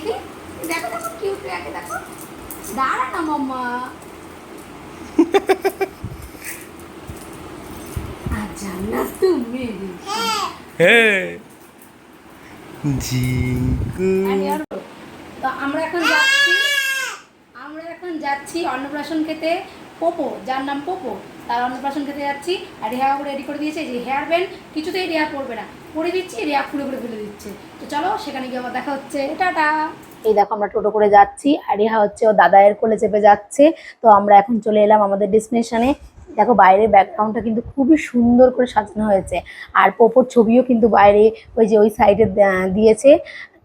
দেখি। দেখো দেখো কিউট দেখো। দাঁড়া না মাম্মা। আচ্ছা তো আমরা এখন যাচ্ছি। আমরা এখন যাচ্ছি অন্নপ্রাশন খেতে। পোপো, যার নাম পোপো। তার অন্নপ্রাশন খেতে যাচ্ছি আর রেহাও রেডি করে দিয়েছে যে হেয়ার ব্যান্ড কিছুতেই রেহা পড়বে না। পরে দিচ্ছি, রেহা খুলে খুলে ফেলে দিচ্ছে। তো চলো, সেখানে গিয়ে আবার দেখা হচ্ছে। টাটা! এই দেখো, আমরা টোটো করে যাচ্ছি আর রেহা হচ্ছে ও দাদায়ের কোলে চেপে যাচ্ছে। তো আমরা এখন চলে এলাম আমাদের ডেস্টিনেশনে দেখো, বাইরের ব্যাকগ্রাউন্ডটা কিন্তু খুবই সুন্দর করে সাজানো হয়েছে। আর পোপোর ছবিও কিন্তু বাইরে ওই যে ওই সাইডে দিয়েছে।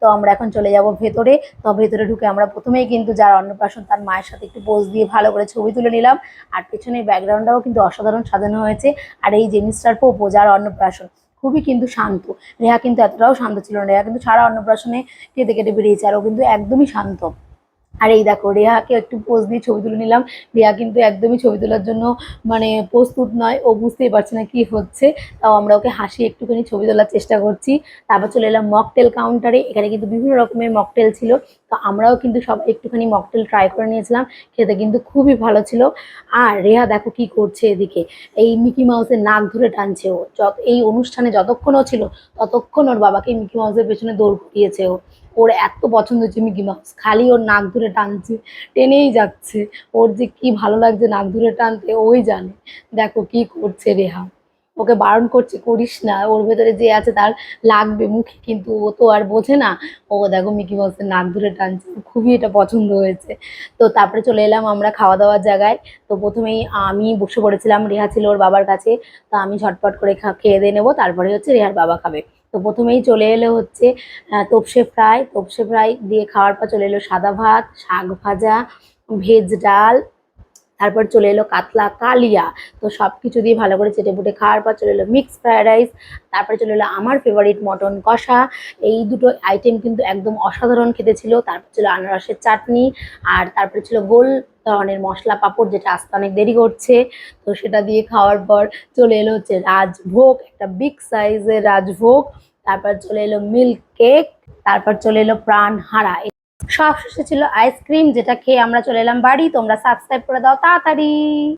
তো আমরা এখন চলে যাব ভেতরে। তো ভেতরে ঢুকে আমরা প্রথমেই কিন্তু যার অন্নপ্রাশন তার মায়ের সাথে একটু পোজ দিয়ে ভালো করে ছবি তুলে নিলাম। আর পেছনের ব্যাকগ্রাউন্ডটাও কিন্তু অসাধারণ সাজানো হয়েছে। আর এই যে মিস্টার পোপো যার অন্নপ্রাশন খুবই কিন্তু শান্ত। রেহা কিন্তু এতটাও শান্ত ছিল না। রেহা কিন্তু সারা অন্নপ্রাশনে কেটে কেটে বেরিয়েছে আর ও কিন্তু একদমই শান্ত। আর এই দেখো, রেহাকে একটু পোজ দিয়ে ছবি তুলে নিলাম। রেহা কিন্তু একদমই ছবি তোলার জন্য মানে প্রস্তুত নয়, ও বুঝতেই পারছে না কি হচ্ছে। তাও আমরা ওকে হাসি একটুখানি ছবি তোলার চেষ্টা করছি। তারপর চলে এলাম মকটেল কাউন্টারে এখানে কিন্তু বিভিন্ন রকমের মকটেল ছিল। তো আমরাও কিন্তু সবাই একটুখানি মকটেল ট্রাই করে নিয়েছিলাম। খেতে কিন্তু খুবই ভালো ছিল। আর রেহা দেখো কি করছে এদিকে। এই মিকি মাউসের নাক ধরে টানছে ও। যত, এই অনুষ্ঠানে যতক্ষণ ও ছিল, ততক্ষণ ওর বাবাকে মিকি মাউসের পেছনে দৌড় করিয়েছে ও। ওর এত পছন্দ হচ্ছে মিকি মাউস খালি ওর নাক ধরে টানছে, টেনেই যাচ্ছে। ওর যে কি ভালো লাগছে নাক ধরে টানতে, ওই জানে। দেখো কি করছে রেহা। ওকে বারণ করছে, করিস না, ওর ভেতরে যে আছে তার লাগবে মুখে। কিন্তু ও তো আর বোঝে না। ও দেখো মিকি মাউসের নাক ধরে টানছে খুবই এটা পছন্দ হয়েছে। তো তারপরে চলে এলাম আমরা খাওয়া দাওয়ার জায়গায়। তো প্রথমেই আমি বসে পড়েছিলাম, রেহা ছিল ওর বাবার কাছে। তো আমি ঝটপট করে খেয়ে দিয়ে নেব, তারপরে হচ্ছে রেহার বাবা খাবে। তো প্রথমেই চলে এলো হচ্ছে তপসে ফ্রাই। তোপসে ফ্রাই দিয়ে খাওয়ার পর চলে এলো সাদা ভাত, শাক ভাজা, ভেজ ডাল তারপর চলে এলো কাতলা কালিয়া। তো সব কিছু দিয়ে ভালো করে চেটে পুটে খাওয়ার পর চলে এলো মিক্স ফ্রায়েড রাইস তারপরে চলে এলো আমার ফেভারিট মটন কষা। এই দুটো আইটেম কিন্তু একদম অসাধারণ খেতে ছিল। তারপর ছিল আনারসের চাটনি, আর তারপরে ছিল গোল ধরনের মশলা পাঁপড়, যেটা আসতে অনেক দেরি করছে। তো সেটা দিয়ে খাওয়ার পর চলে এলো হচ্ছে রাজভোগ, একটা বিগ সাইজের রাজভোগ। তারপর চলে এলো মিল্ক কেক তারপর চলে এলো প্রাণ হারা সব ছিল আইসক্রিম যেটা খেয়ে আমরা চলে এলাম বাড়ি। তোমরা সাবস্ক্রাইব করে দাও তাড়াতাড়ি।